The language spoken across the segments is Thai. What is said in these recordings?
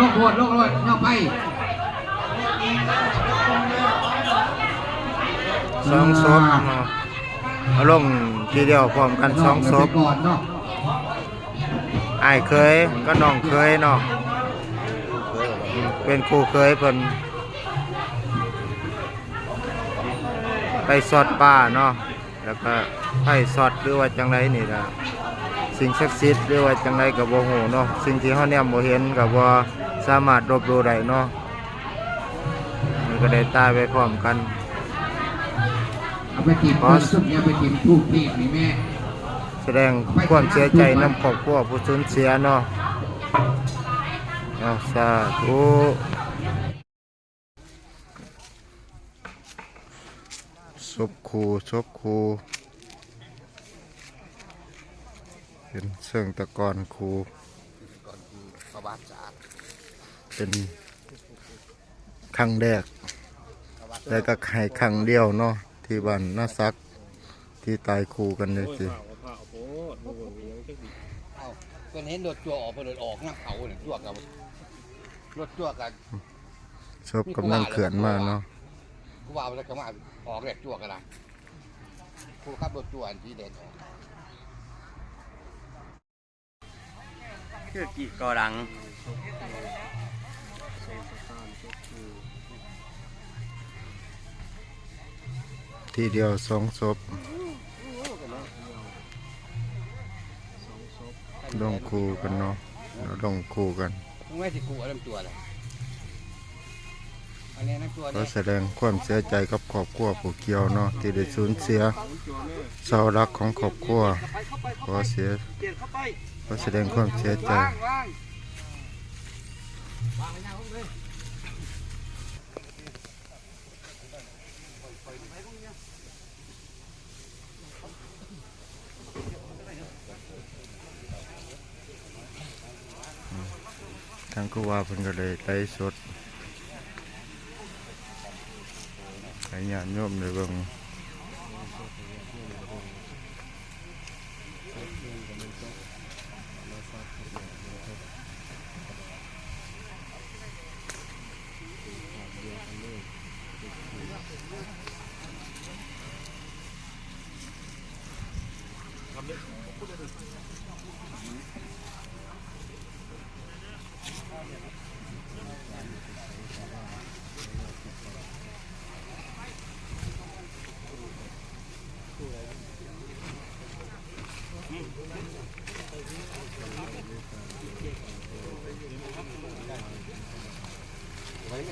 ลกโหดลกโหดเนาไปสองศพเนาะเอาลงทีเดียวพร้อมกันสองศพก่อนเนาะอ้ายเคยก็น้องเคยเนาะเป็นครูเคยเพิ่นไปสอดป่าเนาะแล้วก็ไปสอดหรือว่าจังไรนี่ล่ะ สิ่งศักดิ์สิทธิ์หรือว่าจังไรก็บ่ฮู้เนาะสิ่งที่เฮาแนมบ่เห็นก็บ่สามารถรบรู้ได้เนาะมันก็ได้ตายไปพร้อมกันเอาไปกินคนสุดเนี่ยไปกินทูกนี่นี่แม่แสดงความเสียใจนำครอบครัวผู้สูญเสียเนาะเอาสาธุศพครูศพครู เป็นเชิงตะกอนครูประวัติศาสตร์เป็นครั้งแรกแล้วก็ให้ครั้งเดียวเนาะที่บ้านนาซักที่ตายครูกันเลยสิเอ้าเพิ่นเห็นรถจั่วออกเพิ่นรถออกน้ำเขาเนี่ยจั่วกับรถจั่วกับศพกำลังเขื่อนมาเนาะกูว่ามันก็มาออกแรกจั่วกันนะกูขับรถจั่วอันที่เด่นออก คือกี่กอดังทีเดียวสองศพลงคู่กันเนาะแล้วลงคู่กันมึงไม่สิกูเอาน้ำจั่วเลย อันนี้น้ำจั่วก็เนี่ยแสดงความเสียใจกับครอบครัวผู้เกี่ยวเนาะที่ได้สูญเสียเสาหลักของครอบครัวขอเสียขอแสดงความเสียใจทางครูว่าเพิ่นก็เลยไลฟ์สดให้ญานโยมได้เบิ่ง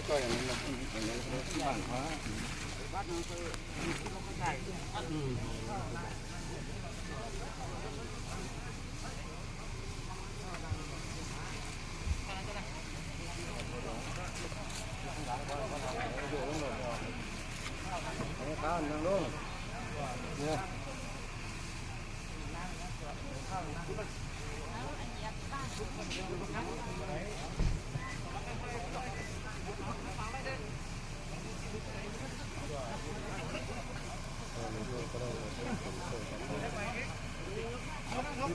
ต่อยอย่างนั้นอย่างนั้นที่บ้านพระวัดนึงคือที่เราเข้าใจข้าวนั่งลงเนี่ยข้าวนั่งลง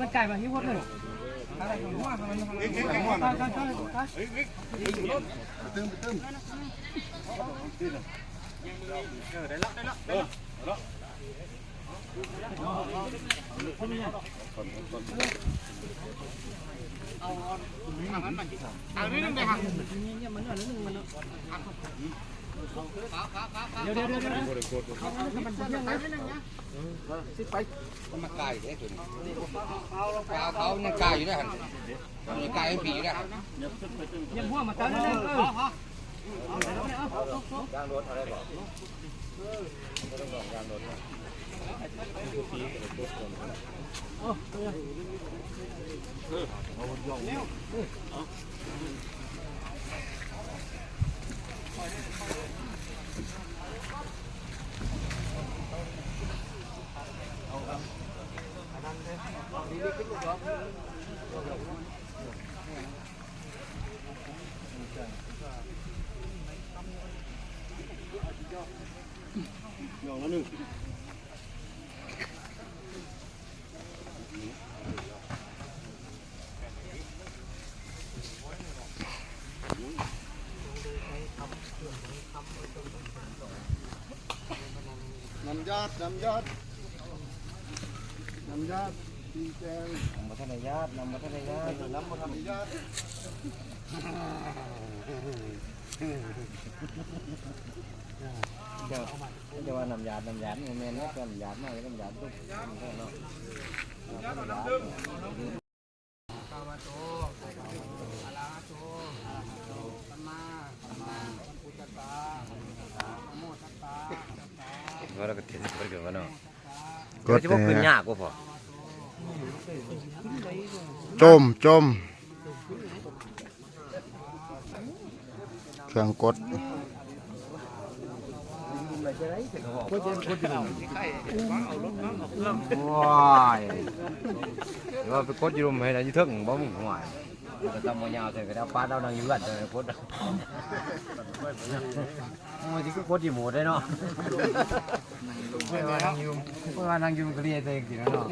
มันไก่มาหิ้วหมดเลย เอาอันนี้นึงเลยค่ะ มันมาไกลได้ตัวเขาเขายังไกลอยู่นะฮันยังไกลยังผีอยู่นะน้ำยอดน้ำยอดน้ำยอดตีแกงนมาทนญาตินำมาทนญาติน้ำมันทำยอดเจ้าจะว่านำญาตินำญาติแม่นเนาะนำญาติมากนำญาติทุกเนะว่าเราก็เห็น เพิ่นก็ว่าเนาะกก็ดสิบ่ขึ้นยากกว่าพอจมจมเครื่องกดว้าย เดี๋ยวว่าไปกดอยู่รุมให้ได้องมึงยาวใส่ก็ได้ป้าเอานางอยู่กันเออกดโอ้ยสิก็กดอยู่หมดได้เนาะเพิ่อนว่านางยู่งเพิ่อนว่านางยู่มันก็เรียกเองสิเนาะ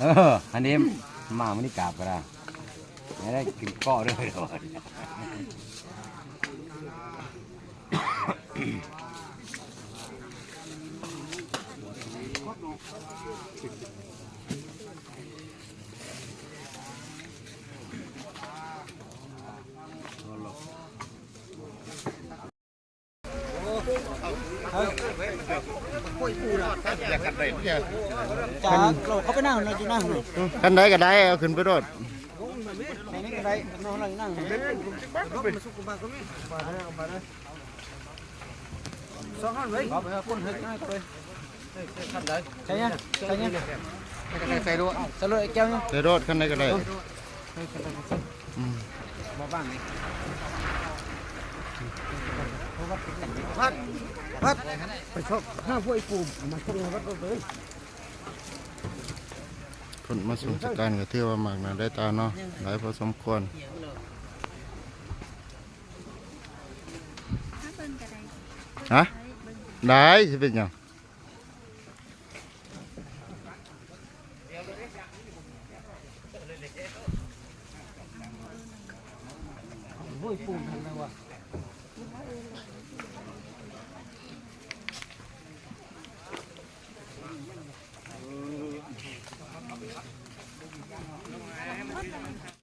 เอออันนี้มามันนี่กราบก็ได้ไม่ได้กินก้อเลย กาะด้วยเด้อจ้าเราเขาไปนั่งเราอยู่นั่งหนึ่งกันได้ก็ได้เอาขึ้นไปรถในนี้ก็ได้นอนนั่งสองห้าเลยคนเฮ้ยง่ายเลยใช่ยังใช่ยังใส่ดูใส่ดูไอ้แก้วเนี่ยได้รถกันได้ก็ได้มาบ้างนี่ พัดไปชอบห้าพวกไอ้ปูมาชอบวัดเลยผลมาส่งจาการก็ถือว่ามากนะได้ตาเนาะหลายพอสมควรฮะได้สิเป็นยังไอ้ปูทำไงวะ